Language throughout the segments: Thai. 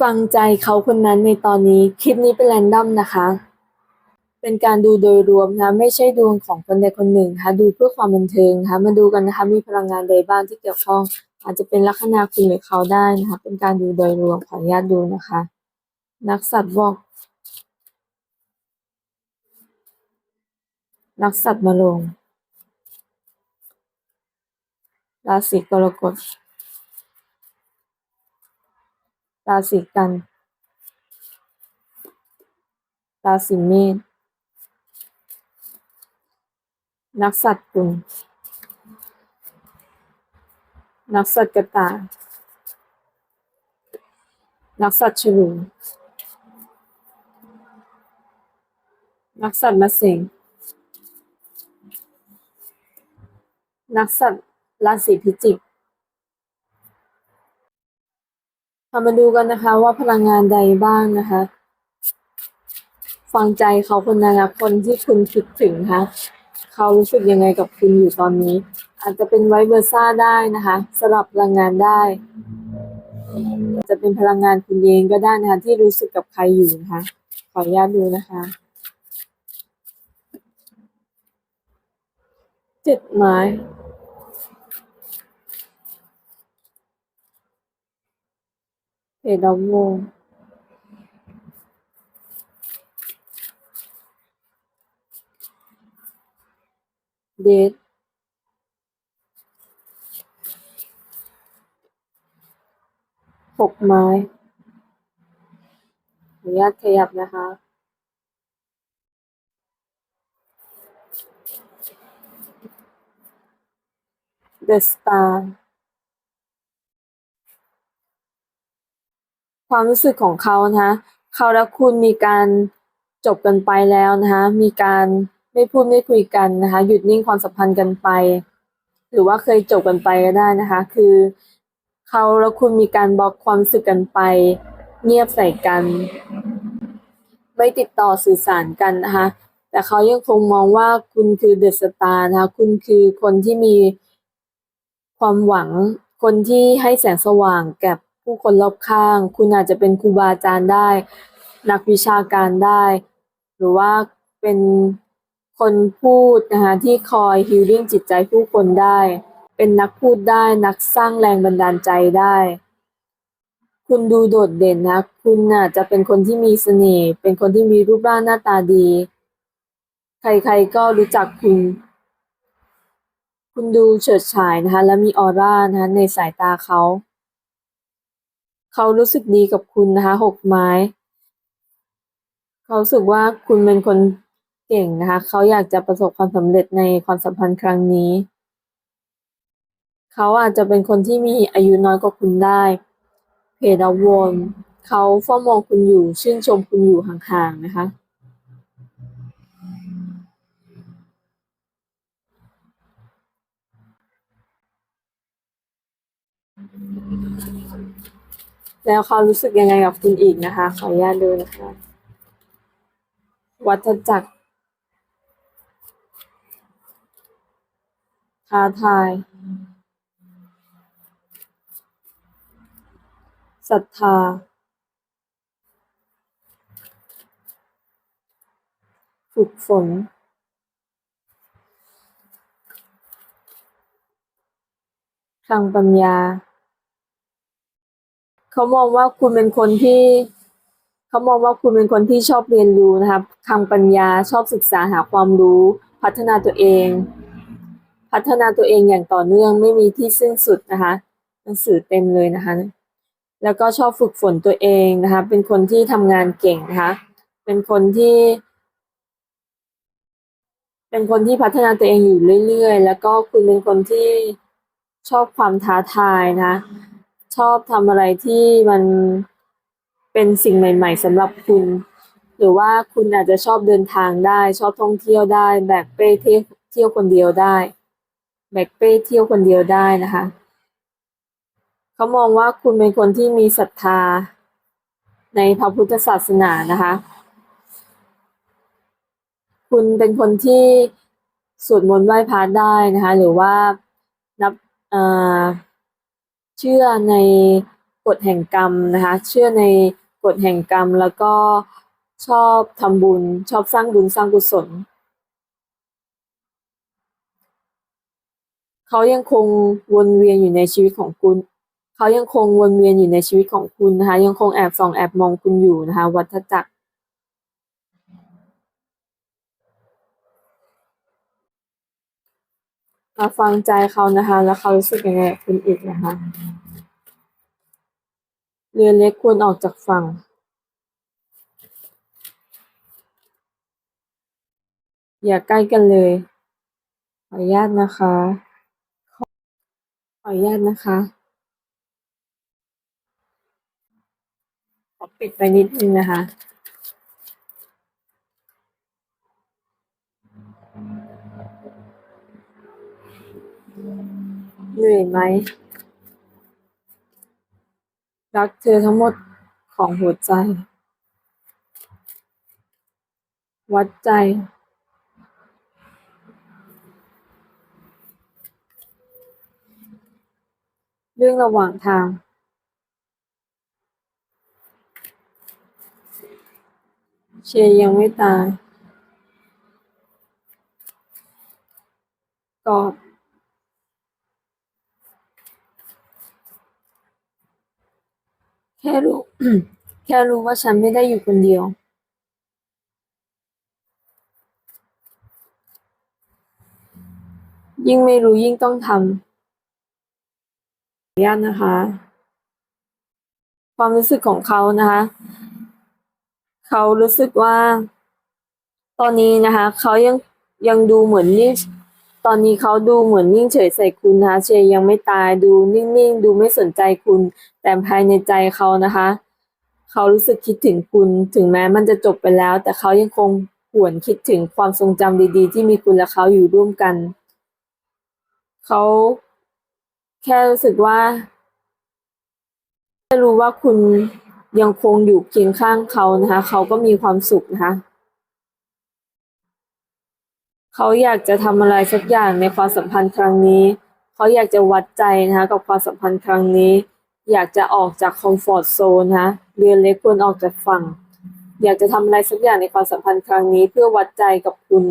ฟังใจเขาคนนั้นในตอนนี้คลิปนี้เป็นแรนดอมนะคะ เป็นการดูโดยรวมนะคะไม่ใช่ดวงของคนใดคนหนึ่งนะคะดูเพื่อความบันเทิงนะคะมาดูกันนะคะมีพลังงานใดบ้างที่เกี่ยวข้อง อาจจะเป็นลัคนาคุณหรือเขาได้นะคะ เป็นการดูโดยรวมขออนุญาตดูนะคะ นักสัตว์บอกนักสัตว์มาลงราศีกรกฎ ราศีกัน ราศีเมษนักสัตว์กุลนักสัตว์กระต่ายนักสัตว์ฉลูนักสัตว์มะเสงนักสัตว์ราศีพิจิก เรามาดูกันนะคะว่าพลังงานใดบ้างนะคะ ฟังใจเขาคนนั้นนะคนที่คุณคิดถึงนะคะเขารู้สึกยังไงกับคุณอยู่ตอนนี้ อาจจะเป็นไวเบอร์ซ่าได้นะคะสลับพลังงานได้จจะเป็นพลังงานคุณเองก็ได้นะคะที่รู้สึกกับใครอยู่นะคะ ขออนุญาตดูนะคะเจ็ดไม้ เพจดอมวงเดทหกไม้อนุญาตขยับนะคะ The Star ความรู้สึกของเขานะคะเขาและคุณมีการจบกันไปแล้วนะคะมีการไม่พูดไม่คุยกันนะคะหยุดนิ่งความสัมพันธ์กันไป หรือว่าเคยจบกันไปก็ได้นะคะ คือเขาและคุณมีการบล็อกความรู้สึกกันไป เงียบใส่กัน ไม่ติดต่อสื่อสารกันนะคะแต่เขายังคงมองว่าคุณคือเดอะสตาร์นะคะคุณคือคนที่มีความหวังคนที่ให้แสงสว่างแก่ ผู้คนรอบข้าง คุณอาจจะเป็นครูบาอาจารย์ได้ นักวิชาการได้ หรือว่าเป็นคนพูดนะคะที่คอยฮิลลิ่งจิตใจผู้คนได้ เป็นนักพูดได้นักสร้างแรงบันดาลใจได้ คุณดูโดดเด่นนะ คุณน่ะจะเป็นคนที่มีเสน่ห์เป็นคนที่มีรูปร่างหน้าตาดี ใครๆก็รู้จักคุณคุณดูเฉิดฉายนะคะและมีออร่านะคะในสายตาเขา เขารู้สึกดีกับคุณนะคะหกไม้ เขารู้สึกว่าคุณเป็นคนเก่งนะคะ เขาอยากจะประสบความสำเร็จในความสัมพันธ์ครั้งนี้ เขาอาจจะเป็นคนที่มีอายุน้อยกว่าคุณได้ เพดาวนเขาเฝ้ามองคุณอยู่ ชื่นชมคุณอยู่ห่างๆนะคะ แล้วเขารู้สึกยังไงกับคุณอีกนะคะ ขออนุญาตดูนะคะ วัฏจักรท้าทายศรัทธา ฝึกฝน ทางปัญญา เขามองว่าคุณเป็นคนที่เขามองว่าคุณเป็นคนที่ชอบเรียนรู้นะครับทางปัญญาชอบศึกษาหาความรู้ พัฒนาตัวเอง พัฒนาตัวเองอย่างต่อเนื่องไม่มีที่สิ้นสุดนะคะหนังสือเต็มเลยนะคะ แล้วก็ชอบฝึกฝนตัวเองนะคะ เป็นคนที่ทำงานเก่งนะคะ เป็นคนที่ เป็นคนที่พัฒนาตัวเองอยู่เรื่อยๆ แล้วก็คุณเป็นคนที่ชอบความท้าทายนะ อบทำอะไรที่มันเป็นสิ่งใหม่ ๆสำหรับคุณ หรือว่าคุณอาจจะชอบเดินทางได้ ชอบท่องเที่ยวได้ แบกเป้เที่ยวเที่ยวคนเดียวได้ แบกเป้เที่ยวคนเดียวได้นะคะเขามองว่าคุณเป็นคนที่มีศรัทธาในพระพุทธศาสนานะคะ คุณเป็นคนที่สวดมนต์ไหว้พระได้นะคะ หรือว่านับอ่อ เชื่อในกฎแห่งกรรมนะคะ เชื่อในกฎแห่งกรรมแล้วก็ชอบทำบุญ ชอบสร้างบุญสร้างกุศล เขายังคงวนเวียนอยู่ในชีวิตของคุณ เขายังคงวนเวียนอยู่ในชีวิตของคุณนะคะ ยังคงแอบส่องแอบมองคุณอยู่นะคะ วัฏจักร มาฟังใจเขานะคะ แล้วเขารู้สึกยังไงคุณอีกนะคะเรือเล็กควรออกจากฝั่งอย่าใกล้กันเลย ขออนุญาตนะคะ ขอขออนุญาตนะคะ ขอปิดไปนิดนึงนะคะ เหนื่อยไหม รักเธอทั้งหมดของหัวใจ วัดใจ เรื่องระหว่างทาง เชยยังไม่ตายกอด แค่รู้ แค่รู้ว่าฉันไม่ได้อยู่คนเดียว ยิ่งไม่รู้ยิ่งต้องทำขออนุญาตนะคะ ความรู้สึกของเขานะคะ เขารู้สึกว่า ตอนนี้นะคะ เขายังยังดูเหมือนนิ่ ตอนนี้เขาดูเหมือนนิ่งเฉยใส่คุณนะคะเชยยังไม่ตายดูนิ่งๆ ดูไม่สนใจคุณ แต่ภายในใจเขานะคะ เขารู้สึกคิดถึงคุณ ถึงแม้มันจะจบไปแล้ว แต่เขายังคงหวนคิดถึงความทรงจำดีๆ ที่มีคุณและเขาอยู่ร่วมกัน เขาแค่รู้สึกว่าแค่รู้ว่าคุณยังคงอยู่เคียงข้างเขานะคะ เขาก็มีความสุขนะคะ เขาอยากจะทำอะไรสักอย่างในความสัมพันธ์ครั้งนี้ เขาอยากจะวัดใจนะคะกับความสัมพันธ์ครั้งนี้ อยากจะออกจากคอมฟอร์ตโซนนะเรือเล็กควรออกจากฝั่ง อยากจะทำอะไรสักอย่างในความสัมพันธ์ครั้งนี้ เพื่อวัดใจกับคุณ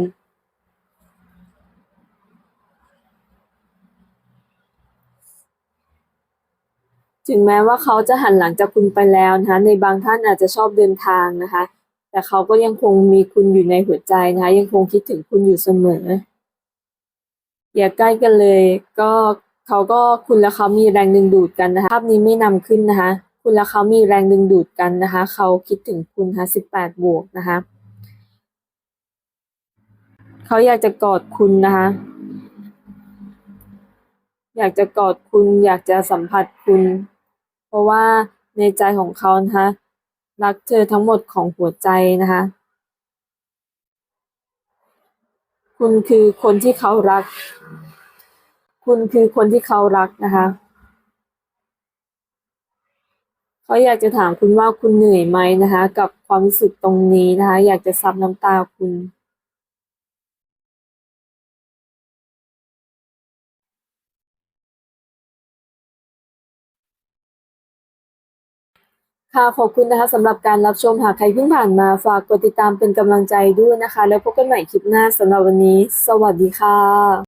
ถึงแม้ว่าเขาจะหันหลังจากคุณไปแล้วนะคะในบางท่านอาจจะชอบเดินทางนะคะ แต่เขาก็ยังคงมีคุณอยู่ในหัวใจนะคะยังคงคิดถึงคุณอยู่เสมอ อย่าใกล้กันเลย ก็เขาก็คุณและเขามีแรงดึงดูดกันนะคะภาพนี้ไม่นำขึ้นนะคะ คุณและเขามีแรงดึงดูดกันนะคะ เขาคิดถึงคุณนะคะสิบแปดบวกนะคะ เขาอยากจะกอดคุณนะคะ อยากจะกอดคุณ อยากจะสัมผัสคุณ เพราะว่าในใจของเขานะคะ รักเธอทั้งหมดของหัวใจนะคะ คุณคือคนที่เขารัก คุณคือคนที่เขารักนะคะ เขาอยากจะถามคุณว่าคุณเหนื่อยไหมนะคะ กับความรู้สึกตรงนี้นะคะ อยากจะซับน้ำตาคุณ ค่ะขอบคุณนะคะสำหรับการรับชมหากใครเพิ่งผ่านมาฝากกดติดตามเป็นกำลังใจด้วยนะคะ แล้วพบกันใหม่คลิปหน้าสำหรับวันนี้ สวัสดีค่ะ